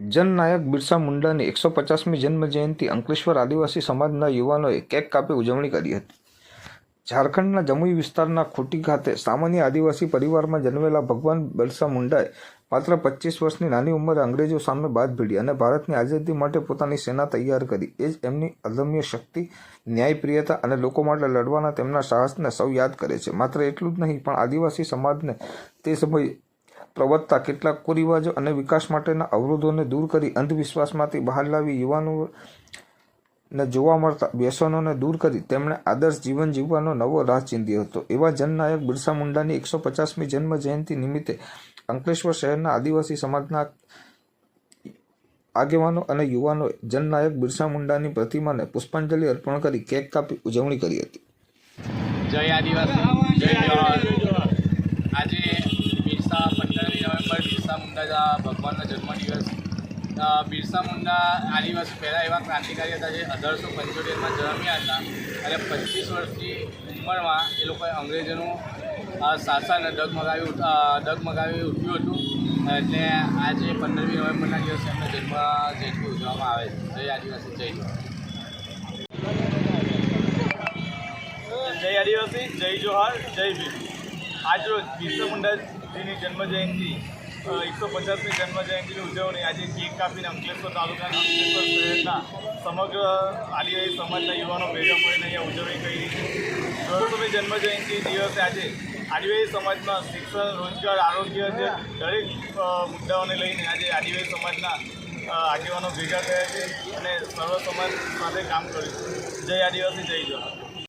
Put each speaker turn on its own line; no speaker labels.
જનનાયક બિરસા મુંડાની એકસો પચાસમી જન્મજયંતિ અંકલેશ્વર આદિવાસી સમાજના યુવાનોએ કેક કાપી ઉજવણી કરી હતી. ઝારખંડના જમુઈ વિસ્તારના ખોટી ખાતે સામાન્ય આદિવાસી પરિવારમાં જન્મેલા ભગવાન બિરસા મુંડાએ માત્ર પચીસ વર્ષની નાની ઉંમરે અંગ્રેજો સામે બાદ ભીડી અને ભારતની આઝાદી માટે પોતાની સેના તૈયાર કરી. એ જ એમની અદમ્ય શક્તિ, ન્યાયપ્રિયતા અને લોકો માટે લડવાના તેમના સાહસને સૌ યાદ કરે છે. માત્ર એટલું જ નહીં, પણ આદિવાસી સમાજને તે સમયે પ્રવર્તતા કેટલાક કુરિવાજો અને વિકાસ માટેના અવરોધોને દૂર કરી અંધવિશ્વાસમાંથી બહાર લાવી યુવાનો ને જોવા મળતા વ્યસનોને દૂર કરી તેમણે આદર્શ જીવન જીવવાનો નવો રાહ ચીંધ્યો હતો. એવા જનનાયક બિરસા મુંડાની એકસો પચાસમી જન્મ જયંતિ નિમિત્તે અંકલેશ્વર શહેરના આદિવાસી સમાજના આગેવાનો અને યુવાનોએ જનનાયક બિરસા મુંડાની પ્રતિમાને પુષ્પાંજલિ અર્પણ કરી કેક કાપી ઉજવણી કરી હતી.
જય આદિવાસી. નવેમ્બર બિરસા મુંડા ભગવાનનો જન્મદિવસ બિરસા મુંડા આદિવાસી પહેલાં એવા ક્રાંતિકારી હતા જે અઢારસો પંચોતેરમાં જન્મ્યા હતા. અને પચીસ વર્ષની ઉંમરમાં એ લોકોએ અંગ્રેજોનું શાસન ડગમગાવી ડગમગાવી ઉઠ્યું હતું. એટલે આજે પંદરમી નવેમ્બરના દિવસે એમનો જન્મ જયંતિ ઉજવવામાં આવે છે. જય આદિવાસી, જય
જય આદિવાસી, જય જોહાર, જય ભીમ. આજરોજ બિરસા મુંડાજીની જન્મજયંતિ એકસો પચાસમી જન્મજયંતિની ઉજવણી. આજે કેક કાપીને અંકલેશ્વર તાલુકાના અંકલેશ્વર શહેરના સમગ્ર આદિવાસી સમાજના યુવાનો ભેગા મળીને અહીંયા ઉજવણી કરી દોઢસોમી જન્મજયંતિ દિવસે આજે આદિવાસી સમાજમાં શિક્ષણ, રોજગાર, આરોગ્ય જે દરેક મુદ્દાઓને લઈને આજે આદિવાસી સમાજના આગેવાનો ભેગા થયા છે અને સર્વ સમાજ સાથે કામ કર્યું જય આદિવાસી, જય જોહાર